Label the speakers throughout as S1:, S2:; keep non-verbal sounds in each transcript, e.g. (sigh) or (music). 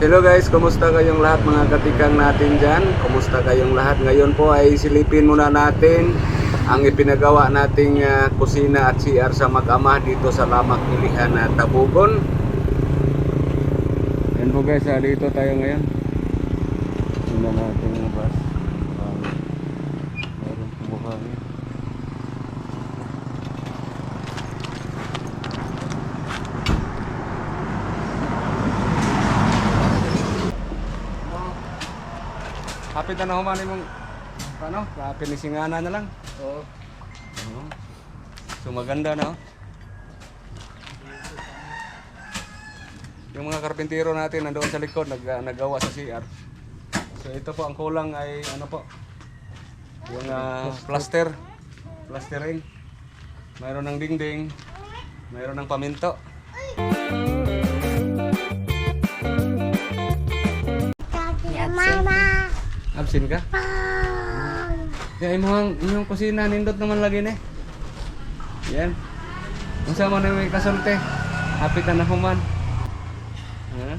S1: Hello guys, kumusta kayong lahat mga katikang natin dyan? Kumusta kayong lahat? Ngayon po ay silipin muna natin ang ipinagawa nating ah, kusina at CR sa mag-ama dito sa Lamak Ilihan na Tabugon. Yan po guys, ah, dito tayo ngayon. Tingnan natin yung bus. Um, meron po buhangin. Hapit na nahuman mong ano, pinisingana na lang.
S2: Oo.
S1: Oo. So maganda na oh. Yung mga karpintero natin nandoon sa likod nag, nagawa sa CR. So ito po ang kulang ay ano po? Yung ah, plaster, plastering. Mayroon ng dingding, mayroon ng paminto.
S3: Mama.
S1: Absent ka? Ya imong imong kusina nindot naman lagi ni. Yan. Unsa man na may kasulti? Hapit na nahuman. Ha?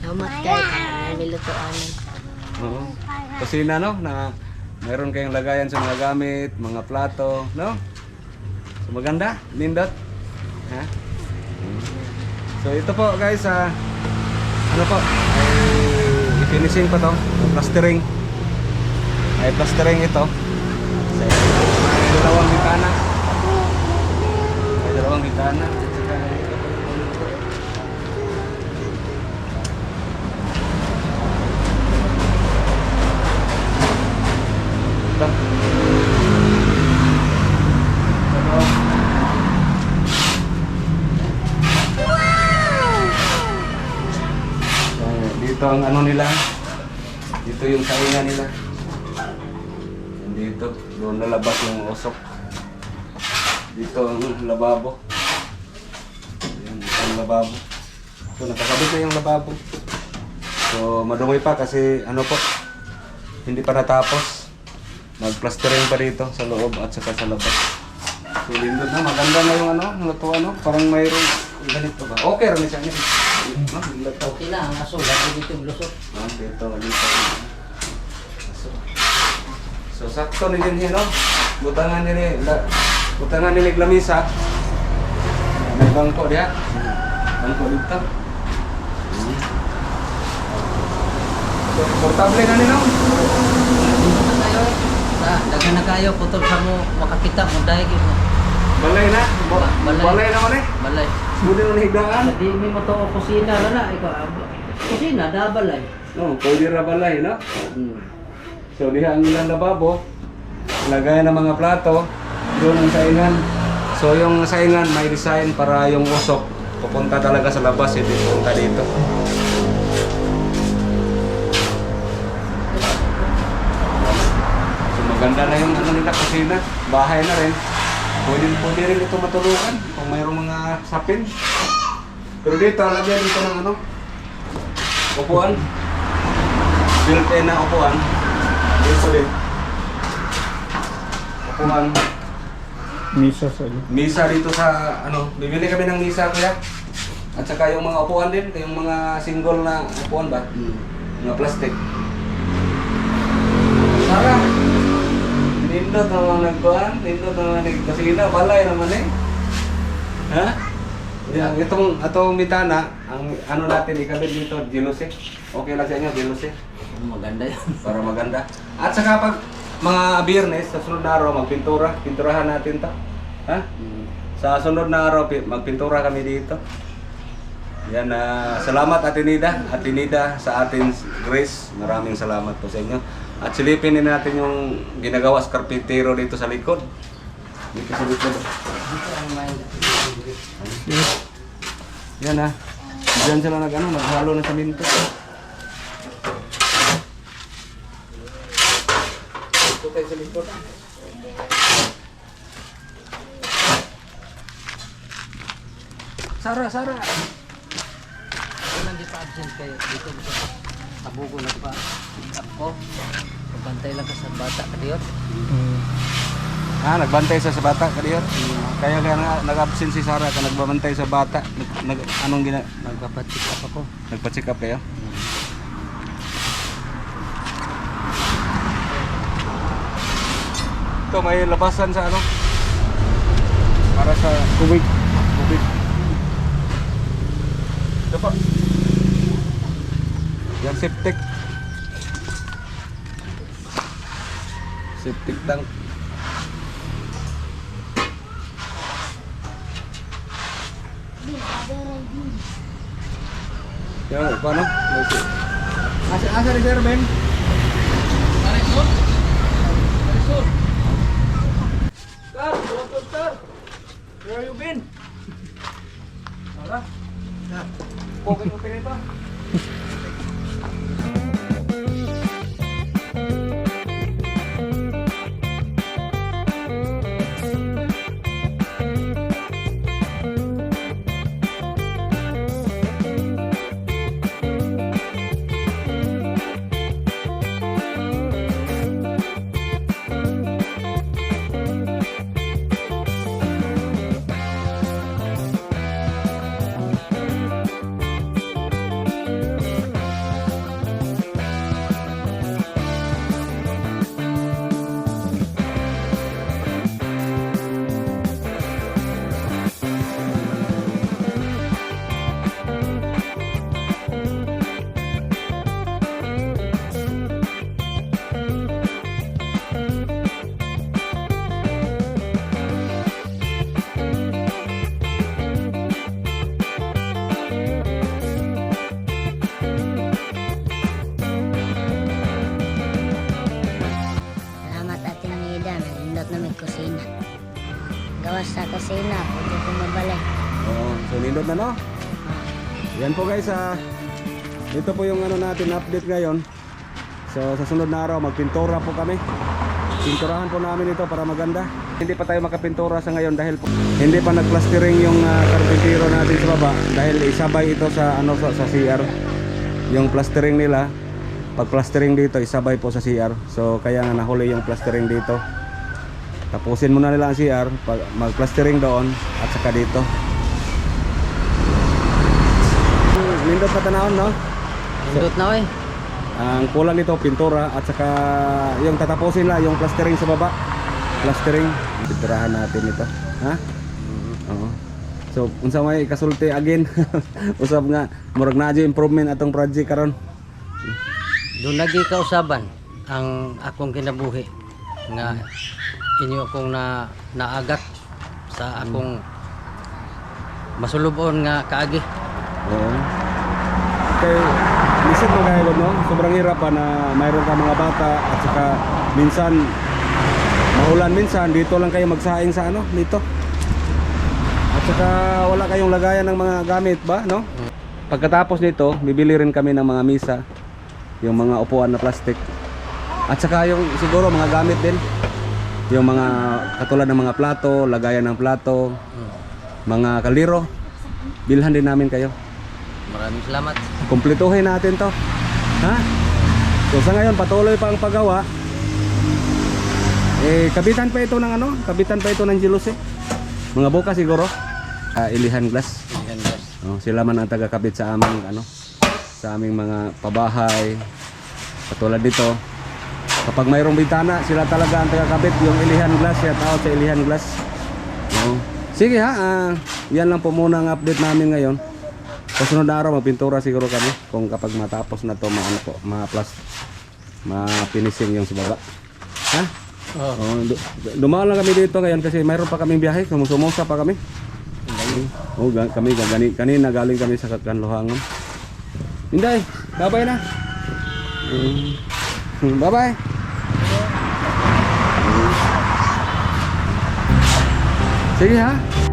S3: Salamat kay nilutuan.
S1: Oo. Kusina no na meron kayong lagayan sa mga gamit, mga plato, no? So maganda, nindot. Ha? So ito po guys, ah, ano po, ay i-finishing pa to, plastering. Ay plastering ito. May dalawang bintana. May dalawang bintana. Ang ano nila. Dito yung saingan nila. Dito, doon nalabas yung usok. Dito ang lababo. Ito ang lababo. So, nakakabit na yung lababo. So, madumi pa kasi ano po, hindi pa natapos. Mag-plastering pa dito sa loob at saka sa labas. So, lindot na. Maganda na yung ano, luto ano. Parang mayroong ganito ba? Okay rin siya. No, luto.
S2: Okay na, ang aso. Lagi dito yung lusot.
S1: Ah, dito, dito. So, so sakto ni din no? Butangan nila, la, butangan nila lamisa. May bangko diha. Bangko dito. So, portable na
S2: na kayo. Sa, dagan na kayo. Putol sa mo makakita mo. Dahil mo.
S1: Balay na. Ba-
S2: Balay.
S1: Balay naman eh.
S2: Balay.
S1: Sulit na higdaan.
S2: Hindi mo to kusina. Wala. Ikaw, ah, kusina, da balay.
S1: No, pwede ra balay, no?
S2: Hmm.
S1: So diha ang ilang lababo, lagay ng mga plato, doon ang saingan. So yung saingan may design para yung usok pupunta talaga sa labas, hindi pupunta dito. So maganda na yung ano nila kusina, bahay na rin. Pwede, pwede rin ito matulukan kung mayroong mga sapin. Pero dito, lagyan dito ng ano, upuan. Built-in na upuan. Dito din. Upuan.
S4: Misa sa iyo.
S1: Misa dito sa ano, bibili kami ng misa kuya. At saka yung mga upuan din, yung mga single na upuan ba?
S2: Hmm.
S1: Mga plastic. Sara! Nindot naman nagkuhan, nindot naman nagkasina, balay naman eh. Ha? Yan, itong, itong bitana, ang ano natin ikabit dito, jealousy. Okay lang sa inyo, jealousy.
S2: Maganda yan. (laughs)
S1: para maganda. At saka pag mga biyernes, sa sunod na araw, magpintura. Pinturahan natin to. Ha?
S2: Hmm.
S1: Sa sunod na araw, pi- magpintura kami dito. Yan, ah, salamat Atinida. Atinida sa atin Grace. Maraming salamat po sa inyo. At silipin din natin yung ginagawa sa karpintero dito sa likod. Dito sa likod.
S2: Dito.
S1: Yan ah. Diyan sila nag, ano, naghalo ng saminto. Dito tayo sa likod. Sara, Sara.
S2: Kailan di pa absent kayo dito sa tabugo na pa. Ako, pagpantay lang ka sa bata ka diyon.
S4: Mm.
S1: Ah, nagbantay sa sa bata kadiyo. Kaya kaya nga nag-absent si Sarah ka nagbabantay sa bata. Nag, nag anong gina
S2: Magpapatik up ako.
S1: nagpa-check up kayo? Ito may labasan sa ano? Para sa
S4: Kubig.
S1: tubig. Ito pa. yang septic septic tank yang mana?
S4: Masih. Masih ben. Sur. Sur. Sir, sir.
S1: Where you been?
S3: Alah. Kusina. Pwede ko mabalik.
S1: Oo, so nindot na no? Yan po guys, ah. Ito po yung ano natin update ngayon. So sa sunod na araw magpintura po kami. Pinturahan po namin ito para maganda. Hindi pa tayo makapintura sa ngayon dahil po, hindi pa nagplastering yung uh, karpintero natin sa baba dahil isabay ito sa ano sa, sa CR. Yung plastering nila, pag plastering dito isabay po sa CR. So kaya nga nahuli yung plastering dito. Tapusin muna nila ang CR, pag mag-plastering doon at saka dito. Nindot pa tanahon, no?
S2: Indot na eh.
S1: Ang kulang nito, pintura at saka yung tatapusin lang, yung plastering sa baba. Plastering. Pinturahan natin ito. Ha? Oo. So, unsa may kasulti again. (laughs) Usab nga, murag na improvement atong project karon.
S2: Doon lagi kausaban ang akong kinabuhi nga inyo akong na naagat sa akong masulubon nga kaagi.
S1: Oo. Kay lisod mo kayo no? Sobrang hirap pa na mayroon ka mga bata at saka minsan maulan minsan dito lang kayo magsaing sa ano dito. At saka wala kayong lagayan ng mga gamit ba, no? Pagkatapos nito, bibili rin kami ng mga misa, yung mga upuan na plastic. At saka yung siguro mga gamit din. Yung mga katulad ng mga plato, lagayan ng plato, mga kaliro. Bilhan din namin kayo.
S2: Maraming salamat.
S1: Kumpletuhin natin to. Ha? So sa ngayon patuloy pa ang paggawa. Eh kabitan pa ito ng ano? Kabitan pa ito ng jealousy. Mga bukas siguro. Ah, ilihan glass.
S2: Yan guys.
S1: Oh, sila man ang taga-kabit sa aming ano sa aming mga pabahay. Katulad dito. Kapag mayroong bintana, sila talaga ang taga-kabit yung ilihan glass, ya tawag sa ilihan glass. Oo. Sige ha, ah, yan lang po muna ang update namin ngayon. Sa sunod na araw, magpintura siguro kami kung kapag matapos na to, maano po, ma-plus, ma-finishing yung sa baba. Ha?
S2: Oh,
S1: Oh, du- dumaan lang kami dito ngayon kasi mayroon pa kaming biyahe, sumusumusa pa kami. Oh, kami gani kanina galing kami sa Kanluhangon. Inday, bye-bye na. Mm. Bye-bye. Sige ha.